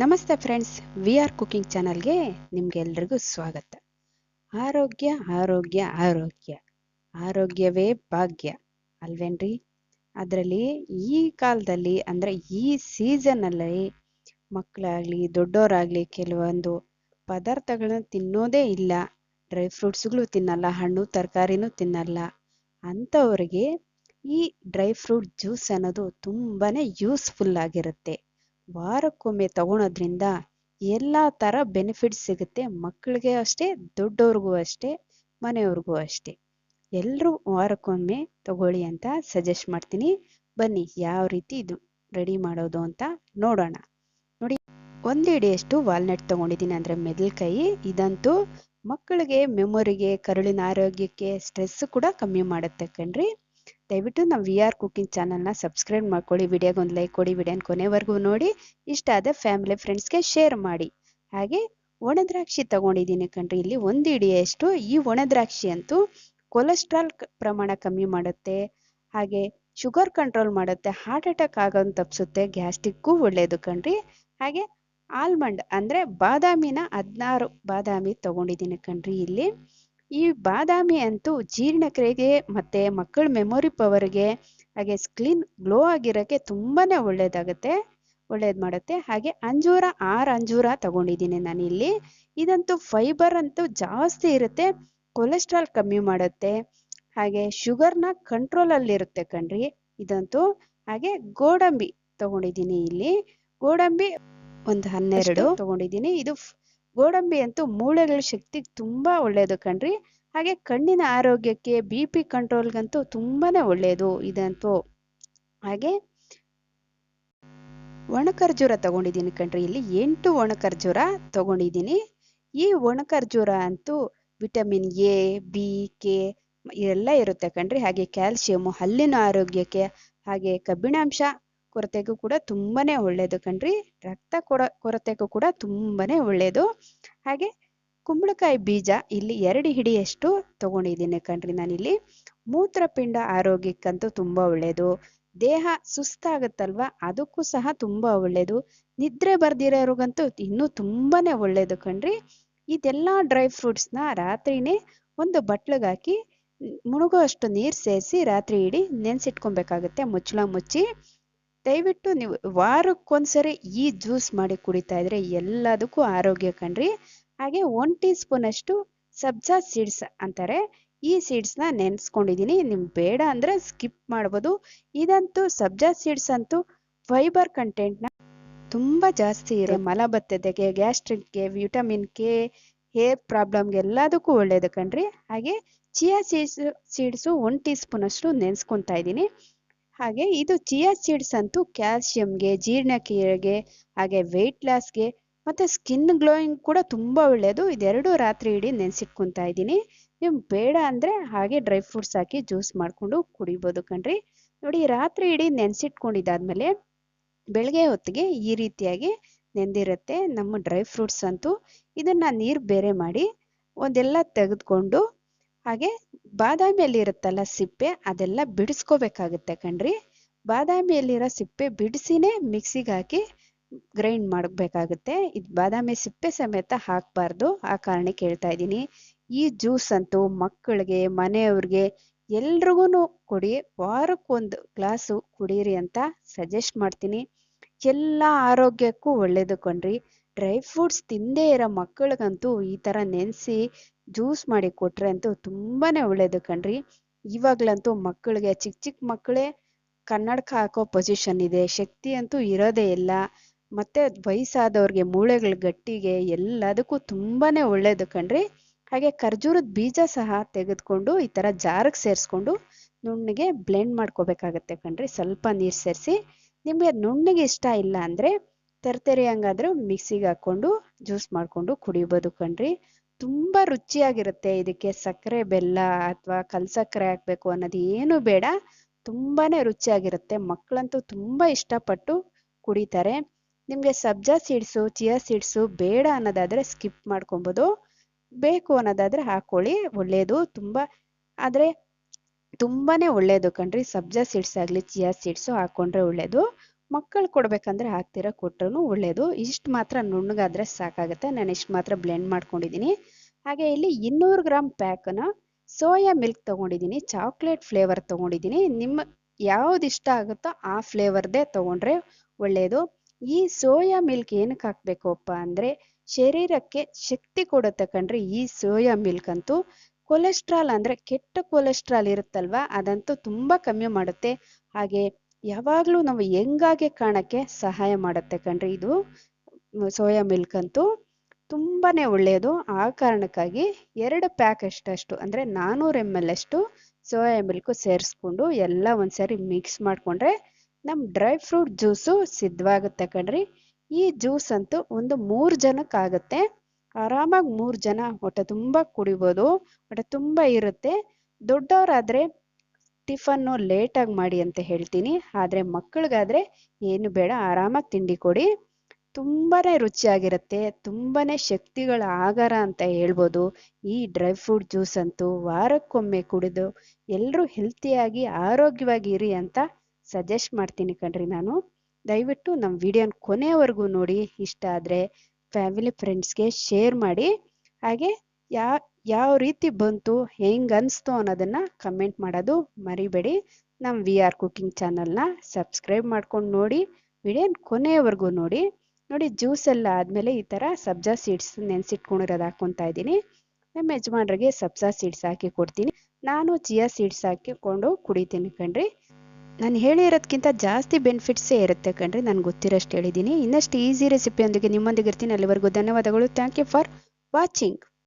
ನಮಸ್ತೆ friends, V R cooking ಚಾನಲ್ಗೆ ನಿಮಗೆಲ್ರಿಗೂ ಸ್ವಾಗತ. ಆರೋಗ್ಯ ಆರೋಗ್ಯ ಆರೋಗ್ಯ, ಆರೋಗ್ಯವೇ ಭಾಗ್ಯ ಅಲ್ವೇನ್ರಿ? ಅದರಲ್ಲಿ ಈ ಕಾಲದಲ್ಲಿ ಅಂದರೆ ಈ ಸೀಸನಲ್ಲಿ ಮಕ್ಕಳಾಗಲಿ ದೊಡ್ಡವರಾಗಲಿ ಕೆಲವೊಂದು ಪದಾರ್ಥಗಳನ್ನ ತಿನ್ನೋದೇ ಇಲ್ಲ. ಡ್ರೈ ಫ್ರೂಟ್ಸ್ಗಳು ತಿನ್ನಲ್ಲ, ಹಣ್ಣು, ತರಕಾರಿನೂ ತಿನ್ನಲ್ಲ. ಅಂಥವ್ರಿಗೆ ಈ ಡ್ರೈ ಫ್ರೂಟ್ ಜ್ಯೂಸ್ ಅನ್ನೋದು ತುಂಬಾನೇ ಯೂಸ್ಫುಲ್ ಆಗಿರುತ್ತೆ. ವಾರಕ್ಕೊಮ್ಮೆ ತಗೊಳೋದ್ರಿಂದ ಎಲ್ಲ ಥರ ಬೆನಿಫಿಟ್ ಸಿಗುತ್ತೆ. ಮಕ್ಕಳಿಗೆ ಅಷ್ಟೇ, ದೊಡ್ಡವ್ರಿಗೂ ಅಷ್ಟೇ, ಮನೆಯವ್ರಿಗೂ ಅಷ್ಟೇ. ಎಲ್ಲರೂ ವಾರಕ್ಕೊಮ್ಮೆ ತಗೊಳ್ಳಿ ಅಂತ ಸಜೆಸ್ಟ್ ಮಾಡ್ತೀನಿ. ಬನ್ನಿ, ಯಾವ ರೀತಿ ಇದು ರೆಡಿ ಮಾಡೋದು ಅಂತ ನೋಡೋಣ. ನೋಡಿ ಒಂದು ಹಿಡಿಯಷ್ಟು ವಾಲ್ನಟ್ ತಗೊಂಡಿದ್ದೀನಿ ಅಂದರೆ ಮೆದಲ್ಕಾಯಿ ಇದಂತೂ ಮಕ್ಕಳಿಗೆ ಮೆಮೊರಿಗೆ ಕರುಳಿನ ಆರೋಗ್ಯಕ್ಕೆ ಸ್ಟ್ರೆಸ್ ಕೂಡ ಕಮ್ಮಿ ಮಾಡುತ್ತೆ ಕಣ್ರಿ. ದಯವಿಟ್ಟು ನಮ್ಮ ವಿ ಆರ್ ಕುಕಿಂಗ್ ಚಾನಲ್ನ ಸಬ್ಸ್ಕ್ರೈಬ್ ಮಾಡ್ಕೊಳ್ಳಿ ವಿಡಿಯೋಗೆ ಒಂದು ಲೈಕ್ ಕೊಡಿ ವಿಡಿಯೋನ ಕೊನೆವರೆಗೂ ನೋಡಿ, ಇಷ್ಟ ಆದ ಫ್ಯಾಮಿಲಿ ಫ್ರೆಂಡ್ಸ್ಗೆ ಶೇರ್ ಮಾಡಿ. ಹಾಗೆ ಒಣದ್ರಾಕ್ಷಿ ತಗೊಂಡಿದ್ದೀನಿ ಕಣ್ರಿ, ಇಲ್ಲಿ ಒಂದು ಹಿಡಿಯಷ್ಟು ಈ ಒಣದ್ರಾಕ್ಷಿ ಅಂತೂ ಕೊಲೆಸ್ಟ್ರಾಲ್ ಪ್ರಮಾಣ ಕಮ್ಮಿ ಮಾಡುತ್ತೆ, ಹಾಗೆ ಶುಗರ್ ಕಂಟ್ರೋಲ್ ಮಾಡುತ್ತೆ ಹಾರ್ಟ್ ಅಟ್ಯಾಕ್ ಆಗೋದು ತಪ್ಪಿಸುತ್ತೆ ಗ್ಯಾಸ್ಟ್ರಿಕ್ಗೂ ಒಳ್ಳೆಯದು ಕಣ್ರಿ. ಹಾಗೆ ಆಲ್ಮಂಡ್ ಅಂದರೆ ಬಾದಾಮಿನ ಹದಿನಾರು ಬಾದಾಮಿ ತಗೊಂಡಿದ್ದೀನಿ ಕಣ್ರಿ ಇಲ್ಲಿ. ಈ ಬಾದಾಮಿ ಅಂತೂ ಜೀರ್ಣಕ್ರಿಯೆಗೆ ಮತ್ತೆ ಮಕ್ಕಳ ಮೆಮೊರಿ ಪವರ್ಗೆ ಹಾಗೆ ಸ್ಕಿನ್ ಗ್ಲೋ ಆಗಿರೋಕ್ಕೆ ತುಂಬಾನೇ ಒಳ್ಳೇದಾಗುತ್ತೆ ಒಳ್ಳೇದು ಮಾಡುತ್ತೆ. ಹಾಗೆ ಅಂಜೂರ ಆರು ಅಂಜೂರ ತಗೊಂಡಿದ್ದೀನಿ ನಾನು ಇಲ್ಲಿ ಇದಂತೂ ಫೈಬರ್ ಅಂತೂ ಜಾಸ್ತಿ ಇರುತ್ತೆ ಕೊಲೆಸ್ಟ್ರಾಲ್ ಕಮ್ಮಿ ಮಾಡುತ್ತೆ. ಹಾಗೆ ಶುಗರ್ನ ಕಂಟ್ರೋಲಲ್ಲಿರುತ್ತೆ ಕಣ್ರಿ ಇದಂತೂ. ಹಾಗೆ ಗೋಡಂಬಿ ತಗೊಂಡಿದ್ದೀನಿ ಇಲ್ಲಿ. ಗೋಡಂಬಿ ಒಂದು ಹನ್ನೆರಡು ತಗೊಂಡಿದ್ದೀನಿ. ಇದು ಗೋಡಂಬಿ ಅಂತೂ ಮೂಳೆಗಳ ಶಕ್ತಿಗೆ ತುಂಬಾ ಒಳ್ಳೆಯದು ಕಣ್ರಿ. ಹಾಗೆ ಕಣ್ಣಿನ ಆರೋಗ್ಯಕ್ಕೆ ಬಿ ಪಿ ಕಂಟ್ರೋಲ್ಗಂತೂ ತುಂಬಾನೇ ಒಳ್ಳೆಯದು ಇದಂತೂ. ಹಾಗೆ ಒಣ ಖರ್ಜೂರ ತಗೊಂಡಿದ್ದೀನಿ ಕಣ್ರಿ. ಇಲ್ಲಿ ಎಂಟು ಒಣ ಖರ್ಜೂರ ತಗೊಂಡಿದ್ದೀನಿ. ಈ ಒಣ ಖರ್ಜೂರ ಅಂತೂ ವಿಟಮಿನ್ ಎ ಬಿ ಕೆ ಎಲ್ಲ ಇರುತ್ತೆ ಕಣ್ರಿ. ಹಾಗೆ ಕ್ಯಾಲ್ಸಿಯಂ ಹಲ್ಲಿನ ಆರೋಗ್ಯಕ್ಕೆ ಹಾಗೆ ಕಬ್ಬಿಣಾಂಶ ಕೊರತೆಗೂ ಕೂಡ ತುಂಬಾನೇ ಒಳ್ಳೆಯದು ಕಣ್ರಿ. ರಕ್ತ ಕೊಡ ಕೊರತೆಗೂ ಕೂಡ ತುಂಬಾನೇ ಒಳ್ಳೆಯದು ಹಾಗೆ ಕುಂಬಳಕಾಯಿ ಬೀಜ ಇಲ್ಲಿ ಎರಡು ಹಿಡಿಯಷ್ಟು ತಗೊಂಡಿದ್ದೀನಿ ಕಣ್ರಿ ನಾನಿಲ್ಲಿ. ಮೂತ್ರಪಿಂಡ ಆರೋಗ್ಯಕ್ಕಂತೂ ತುಂಬಾ ಒಳ್ಳೆಯದು ದೇಹ ಸುಸ್ತಾಗುತ್ತಲ್ವಾ? ಅದಕ್ಕೂ ಸಹ ತುಂಬಾ ಒಳ್ಳೆಯದು ನಿದ್ರೆ ಬರ್ದಿರೋರಿಗಂತೂ ಇನ್ನೂ ತುಂಬಾನೇ ಒಳ್ಳೆಯದು ಕಣ್ರಿ. ಇದೆಲ್ಲ ಡ್ರೈ ಫ್ರೂಟ್ಸ್ನ ರಾತ್ರಿನೇ ಒಂದು ಬಟ್ಲಿಗಾಕಿ ಮುಳುಗೋ ಅಷ್ಟು ನೀರು ಸೇರಿಸಿ ರಾತ್ರಿ ಇಡೀ ನೆನೆಸಿಟ್ಕೊಬೇಕಾಗುತ್ತೆ ಮುಚ್ಚಳ ಮುಚ್ಚಿ. ದಯವಿಟ್ಟು ನೀವು ವಾರಕ್ಕೊಂದ್ಸರಿ ಈ ಜ್ಯೂಸ್ ಮಾಡಿ ಕುಡಿತಾ ಇದ್ರೆ ಎಲ್ಲದಕ್ಕೂ ಆರೋಗ್ಯ ಕಣ್ರಿ. ಹಾಗೆ ಒನ್ ಟೀ ಸ್ಪೂನ್ ಅಷ್ಟು ಸಬ್ಜಾ ಸೀಡ್ಸ್ ಅಂತಾರೆ. ಈ ಸೀಡ್ಸ್ನ ನೆನೆಸ್ಕೊಂಡಿದ್ದೀನಿ ನಿಮ್ಗೆ ಬೇಡ ಅಂದ್ರೆ ಸ್ಕಿಪ್ ಮಾಡ್ಬೋದು. ಇದಂತೂ ಸಬ್ಜಾ ಸೀಡ್ಸ್ ಅಂತೂ ಫೈಬರ್ ಕಂಟೆಂಟ್ನ ತುಂಬಾ ಜಾಸ್ತಿ ಇದೆ ಮಲಬದ್ಧತೆಗೆ ಗ್ಯಾಸ್ಟ್ರಿಕ್ಗೆ ವಿಟಮಿನ್ ಕೆ ಹೇರ್ ಪ್ರಾಬ್ಲಮ್ಗೆ ಎಲ್ಲದಕ್ಕೂ ಒಳ್ಳೇದು ಕಣ್ರಿ. ಹಾಗೆ chia seeds seeds one teaspoon ಅಷ್ಟು ನೆನೆಸ್ಕೊತಾ ಇದ್ದೀನಿ. ಹಾಗೆ ಇದು ಚಿಯಾ ಸೀಡ್ಸ್ ಅಂತೂ ಕ್ಯಾಲ್ಸಿಯಂಗೆ, ಜೀರ್ಣಕ್ರಿಯೆಗೆ, ಹಾಗೆ ವೆಯ್ಟ್ ಲಾಸ್ಗೆ ಮತ್ತೆ ಸ್ಕಿನ್ ಗ್ಲೋಯಿಂಗ್ ಕೂಡ ತುಂಬಾ ಒಳ್ಳೆಯದು ಇದೆರಡು ರಾತ್ರಿ ಇಡೀ ನೆನೆಸಿಟ್ಕೊತಾ ಇದ್ದೀನಿ. ನೀವು ಬೇಡ ಅಂದ್ರೆ ಹಾಗೆ ಡ್ರೈ ಫ್ರೂಟ್ಸ್ ಹಾಕಿ ಜ್ಯೂಸ್ ಮಾಡ್ಕೊಂಡು ಕುಡಿಬೋದು ಕಣ್ರಿ. ನೋಡಿ, ರಾತ್ರಿ ಇಡೀ ನೆನೆಸಿಟ್ಕೊಂಡಿದ್ದಾದ್ಮೇಲೆ ಬೆಳಗ್ಗೆ ಹೊತ್ತಿಗೆ ಈ ರೀತಿಯಾಗಿ ನೆಂದಿರುತ್ತೆ ನಮ್ಮ ಡ್ರೈ ಫ್ರೂಟ್ಸ್ ಅಂತೂ. ಇದನ್ನ ನೀರು ಬೇರೆ ಮಾಡಿ ಒಂದೆಲ್ಲ ತೆಗೆದುಕೊಂಡು ಹಾಗೆ ಬಾದಾಮಿಯಲ್ಲಿ ಇರುತ್ತಲ್ಲ ಸಿಪ್ಪೆ, ಅದೆಲ್ಲ ಬಿಡಿಸ್ಕೋಬೇಕಾಗುತ್ತೆ ಕಣ್ರಿ. ಬಾದಾಮಿಯಲ್ಲಿರೋ ಸಿಪ್ಪೆ ಬಿಡಿಸಿನೇ ಮಿಕ್ಸಿಗೆ ಹಾಕಿ ಗ್ರೈಂಡ್ ಮಾಡಬೇಕಾಗುತ್ತೆ. ಇದು ಬಾದಾಮಿ ಸಿಪ್ಪೆ ಸಮೇತ ಹಾಕಬಾರ್ದು, ಆ ಕಾರಣಕ್ಕೆ ಹೇಳ್ತಾ ಇದ್ದೀನಿ. ಈ ಜ್ಯೂಸ್ ಅಂತೂ ಮಕ್ಕಳಿಗೆ, ಮನೆಯವ್ರಿಗೆ ಎಲ್ರಿಗೂ ಕೊಡಿ, ವಾರಕ್ಕೊಂದು ಗ್ಲಾಸು ಕುಡೀರಿ ಅಂತ ಸಜೆಸ್ಟ್ ಮಾಡ್ತೀನಿ. ಎಲ್ಲ ಆರೋಗ್ಯಕ್ಕೂ ಒಳ್ಳೇದು ಕಣ್ರಿ. ಡ್ರೈ ಫ್ರೂಟ್ಸ್ ತಿಂದೇ ಇರೋ ಮಕ್ಕಳಿಗಂತೂ ಈ ಥರ ನೆನೆಸಿ ಜ್ಯೂಸ್ ಮಾಡಿ ಕೊಟ್ರೆ ಅಂತೂ ತುಂಬಾನೇ ಒಳ್ಳೇದು ಕಣ್ರಿ. ಇವಾಗ್ಲಂತೂ ಮಕ್ಕಳಿಗೆ ಚಿಕ್ಕ ಚಿಕ್ಕ ಮಕ್ಕಳೇ ಕನ್ನಡಕ ಹಾಕೋ ಪೊಸಿಷನ್ ಇದೆ. ಶಕ್ತಿ ಅಂತೂ ಇರೋದೇ ಇಲ್ಲ. ಮತ್ತೆ ವಯಸ್ಸಾದವ್ರಿಗೆ, ಮೂಳೆಗಳ ಗಟ್ಟಿಗೆ ಎಲ್ಲದಕ್ಕೂ ತುಂಬಾನೇ ಒಳ್ಳೇದು ಕಣ್ರಿ. ಹಾಗೆ ಖರ್ಜೂರದ ಬೀಜ ಸಹ ತೆಗೆದುಕೊಂಡು ಈ ತರ ಜಾರಕ್ಕೆ ಸೇರಿಸ್ಕೊಂಡು ನುಣ್ಣಗೆ ಬ್ಲೆಂಡ್ ಮಾಡ್ಕೋಬೇಕಾಗತ್ತೆ ಕಣ್ರಿ. ಸ್ವಲ್ಪ ನೀರು ಸೇರಿಸಿ. ನಿಮಗೆ ನುಣ್ಣಗೆ ಇಷ್ಟ ಇಲ್ಲ ಅಂದ್ರೆ ತೆರೆತೆರೆ ಹಂಗಾದ್ರೂ ಮಿಕ್ಸಿಗೆ ಹಾಕೊಂಡು ಜ್ಯೂಸ್ ಮಾಡಿಕೊಂಡು ಕುಡಿಬೋದು ಕಣ್ರಿ. ತುಂಬ ರುಚಿಯಾಗಿರುತ್ತೆ ಇದಕ್ಕೆ ಸಕ್ಕರೆ, ಬೆಲ್ಲ ಅಥವಾ ಕಲ್ ಸಕ್ಕರೆ ಹಾಕಬೇಕು ಅನ್ನೋದು ಏನು ಬೇಡ. ತುಂಬಾನೇ ರುಚಿಯಾಗಿರುತ್ತೆ. ಮಕ್ಕಳಂತೂ ತುಂಬಾ ಇಷ್ಟಪಟ್ಟು ಕುಡಿತಾರೆ. ನಿಮಗೆ ಸಬ್ಜಾ ಸೀಡ್ಸು, ಚಿಯಾ ಸೀಡ್ಸು ಬೇಡ ಅನ್ನೋದಾದ್ರೆ ಸ್ಕಿಪ್ ಮಾಡ್ಕೊಬೋದು. ಬೇಕು ಅನ್ನೋದಾದ್ರೆ ಹಾಕೊಳ್ಳಿ ಒಳ್ಳೇದು. ತುಂಬಾ ಆದರೆ ತುಂಬಾನೇ ಒಳ್ಳೇದು ಕಣ್ರಿ. ಸಬ್ಜಾ ಸೀಡ್ಸ್ ಆಗಲಿ, ಚಿಯಾ ಸೀಡ್ಸು ಹಾಕೊಂಡ್ರೆ ಒಳ್ಳೆಯದು ಮಕ್ಕಳು ಕೊಡಬೇಕಂದ್ರೆ ಹಾಕ್ತಿರ? ಕೊಟ್ಟರು ಒಳ್ಳೆಯದು ಇಷ್ಟು ಮಾತ್ರ ನುಣ್ಣಗಾದ್ರೆ ಸಾಕಾಗುತ್ತೆ. ನಾನು ಇಷ್ಟು ಮಾತ್ರ ಬ್ಲೆಂಡ್ ಮಾಡ್ಕೊಂಡಿದ್ದೀನಿ ಹಾಗೆ ಇಲ್ಲಿ ಇನ್ನೂರು ಗ್ರಾಮ್ ಪ್ಯಾಕನ್ನು ಸೋಯಾ ಮಿಲ್ಕ್ ತೊಗೊಂಡಿದ್ದೀನಿ ಚಾಕ್ಲೇಟ್ ಫ್ಲೇವರ್ ತೊಗೊಂಡಿದ್ದೀನಿ ನಿಮ್ಮ ಯಾವ್ದು ಇಷ್ಟ ಆಗುತ್ತೋ ಆ ಫ್ಲೇವರ್ದೇ ತೊಗೊಂಡ್ರೆ ಒಳ್ಳೆಯದು ಈ ಸೋಯಾ ಮಿಲ್ಕ್ ಏನಕ್ಕೆ ಹಾಕಬೇಕಪ್ಪ ಅಂದರೆ ಶರೀರಕ್ಕೆ ಶಕ್ತಿ ಕೊಡುತ್ತೆ ಕಣ್ರಿ. ಈ ಸೋಯಾ ಮಿಲ್ಕ್ ಅಂತೂ ಕೊಲೆಸ್ಟ್ರಾಲ್ ಅಂದರೆ ಕೆಟ್ಟ ಕೊಲೆಸ್ಟ್ರಾಲ್ ಇರುತ್ತಲ್ವಾ? ಅದಂತೂ ತುಂಬ ಕಮ್ಮಿ ಮಾಡುತ್ತೆ. ಹಾಗೆ ಯಾವಾಗಲೂ ನಾವು ಹೆಂಗಾಗೆ ಕಾಣಕ್ಕೆ ಸಹಾಯ ಮಾಡುತ್ತೆ ಕಣ್ರಿ ಇದು? ಸೋಯಾ ಮಿಲ್ಕ್ ಅಂತೂ ತುಂಬಾನೇ ಒಳ್ಳೆಯದು. ಆ ಕಾರಣಕ್ಕಾಗಿ ಎರಡು ಪ್ಯಾಕ್ ಅಷ್ಟಷ್ಟು, ಅಂದರೆ ನಾನ್ನೂರು ಎಂ ಎಲ್ ಅಷ್ಟು ಸೋಯಾ ಮಿಲ್ಕು ಸೇರಿಸ್ಕೊಂಡು ಎಲ್ಲ ಒಂದ್ಸರಿ ಮಿಕ್ಸ್ ಮಾಡಿಕೊಂಡ್ರೆ ನಮ್ಮ ಡ್ರೈ ಫ್ರೂಟ್ ಜ್ಯೂಸು ಸಿದ್ಧವಾಗುತ್ತೆ ಕಣ್ರಿ. ಈ ಜ್ಯೂಸ್ ಅಂತೂ ಒಂದು ಮೂರು ಜನಕ್ಕಾಗುತ್ತೆ ಆರಾಮಾಗಿ ಮೂರು ಜನ ಹೊಟ್ಟೆ ತುಂಬ ಕುಡಿಬೋದು, ಹೊಟ್ಟೆ ತುಂಬ ಇರುತ್ತೆ. ದೊಡ್ಡವರಾದರೆ ಟಿಫನ್ನು ಲೇಟಾಗಿ ಮಾಡಿ ಅಂತ ಹೇಳ್ತೀನಿ. ಆದರೆ ಮಕ್ಕಳಿಗಾದರೆ ಏನು ಬೇಡ, ಆರಾಮಾಗಿ ತಿಂಡಿ ಕೊಡಿ. ತುಂಬಾ ರುಚಿಯಾಗಿರುತ್ತೆ ತುಂಬಾ ಶಕ್ತಿಗಳ ಆಗಾರ ಅಂತ ಹೇಳ್ಬೋದು. ಈ ಡ್ರೈ ಫ್ರೂಟ್ ಜ್ಯೂಸ್ ಅಂತೂ ವಾರಕ್ಕೊಮ್ಮೆ ಕುಡಿದು ಎಲ್ಲರೂ ಹೆಲ್ತಿಯಾಗಿ, ಆರೋಗ್ಯವಾಗಿ ಇರಿ ಅಂತ ಸಜೆಸ್ಟ್ ಮಾಡ್ತೀನಿ ಕಣ್ರಿ ನಾನು. ದಯವಿಟ್ಟು ನಮ್ಮ ವಿಡಿಯೋನ ಕೊನೆಯವರೆಗೂ ನೋಡಿ. ಇಷ್ಟ ಆದರೆ ಫ್ಯಾಮಿಲಿ ಫ್ರೆಂಡ್ಸ್ಗೆ ಶೇರ್ ಮಾಡಿ. ಹಾಗೆ ಯಾ ಯಾವ ರೀತಿ ಬಂತು, ಹೆಂಗ್ ಅನಿಸ್ತು ಅನ್ನೋದನ್ನ ಕಮೆಂಟ್ ಮಾಡೋದು ಮರಿಬೇಡಿ. ನಮ್ಮ ವಿ ಆರ್ ಕುಕಿಂಗ್ ಚಾನಲ್ನ ಸಬ್ಸ್ಕ್ರೈಬ್ ಮಾಡ್ಕೊಂಡು ನೋಡಿ ವಿಡಿಯೋ ಕೊನೆಯವರೆಗೂ ನೋಡಿ. ನೋಡಿ ಜ್ಯೂಸ್ ಎಲ್ಲ ಆದಮೇಲೆ ಈ ಥರ ಸಬ್ಜಾ ಸೀಡ್ಸ್ ನೆನೆಸಿಟ್ಕೊಂಡಿರೋದು ಹಾಕ್ಕೊತಾ ಇದ್ದೀನಿ. ನಮ್ಮ ಯಜಮಾನ್ರಿಗೆ ಸಬ್ಜಾ ಸೀಡ್ಸ್ ಹಾಕಿ ಕೊಡ್ತೀನಿ. ನಾನು ಚಿಯಾ ಸೀಡ್ಸ್ ಹಾಕಿಕೊಂಡು ಕುಡಿತೀನಿ ಕಣ್ರಿ. ನಾನು ಹೇಳಿರೋದಕ್ಕಿಂತ ಜಾಸ್ತಿ ಬೆನಿಫಿಟ್ಸೇ ಇರುತ್ತೆ ಕಣ್ರಿ ನಾನು ಗೊತ್ತಿರೋಷ್ಟು ಹೇಳಿದ್ದೀನಿ. ಇನ್ನಷ್ಟು ಈಸಿ ರೆಸಿಪಿಯೊಂದಿಗೆ ನಿಮ್ಮೊಂದಿಗೆ ಇರ್ತೀನಿ. ಅಲ್ಲಿವರೆಗೂ ಧನ್ಯವಾದಗಳು. Thank you for watching